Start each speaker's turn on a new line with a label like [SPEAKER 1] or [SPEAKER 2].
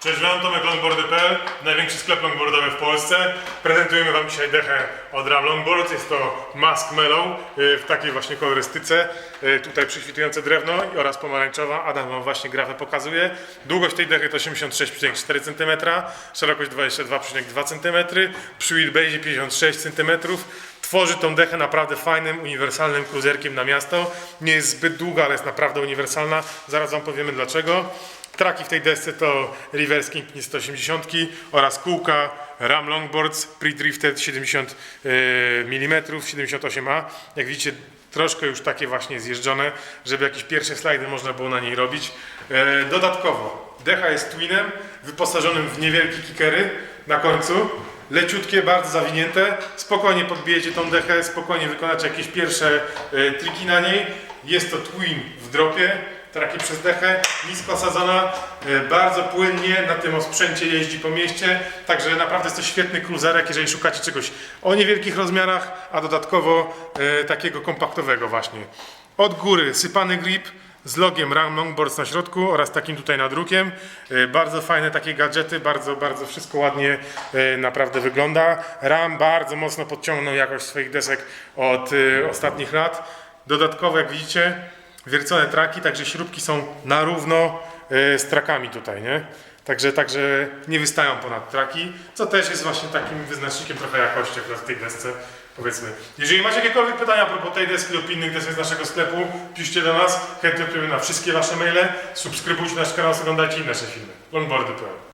[SPEAKER 1] Cześć, wam Tomek Longboardy.pl, największy sklep longboardowy w Polsce. Prezentujemy Wam dzisiaj dechę od Ram Longboards. Jest to Mask Mellow y, w takiej właśnie kolorystyce. Y, Tutaj przyświtujące drewno oraz pomarańczowa. Adam Wam właśnie grafę pokazuje. Długość tej dechy to 86,4 cm, szerokość 22,2 cm, przy wheelbase 56 cm. Tworzy tą dechę naprawdę fajnym, uniwersalnym cruzerkiem na miasto. Nie jest zbyt długa, ale jest naprawdę uniwersalna. Zaraz Wam powiemy dlaczego. Traki w tej desce to Reverse Kingpin 180 oraz kółka Ram Longboards Pre-Drifted 70 mm, 78A. Jak widzicie, troszkę już takie właśnie zjeżdżone, żeby jakieś pierwsze slajdy można było na niej robić. E, Dodatkowo, decha jest twinem, wyposażonym w niewielkie kickery na końcu. Leciutkie, bardzo zawinięte. Spokojnie podbijecie tą dechę, spokojnie wykonacie jakieś pierwsze e, triki na niej. Jest to twin w dropie traki przez dechę, nisko osadzona, e, bardzo płynnie na tym osprzęcie jeździ po mieście, także naprawdę jest to świetny cruiserek, jeżeli szukacie czegoś o niewielkich rozmiarach, a dodatkowo e, takiego kompaktowego właśnie. Od góry sypany grip z logiem Ram Longboards na środku oraz takim tutaj nadrukiem. E, Bardzo fajne takie gadżety, bardzo, bardzo wszystko ładnie naprawdę wygląda. Ram bardzo mocno podciągnął jakość swoich desek od ostatnich lat. Dodatkowo, jak widzicie, wiercone traki, także śrubki są na równo e, z trakami tutaj, nie? Także, także nie wystają ponad traki, co też jest właśnie takim wyznacznikiem trochę jakości w tej desce, powiedzmy. Jeżeli macie jakiekolwiek pytania a propos tej deski lub innych desek z naszego sklepu, piszcie do nas, chętnie odpowiemy na wszystkie wasze maile, subskrybujcie nasz kanał, oglądajcie inne nasze filmy. Longboardy.pl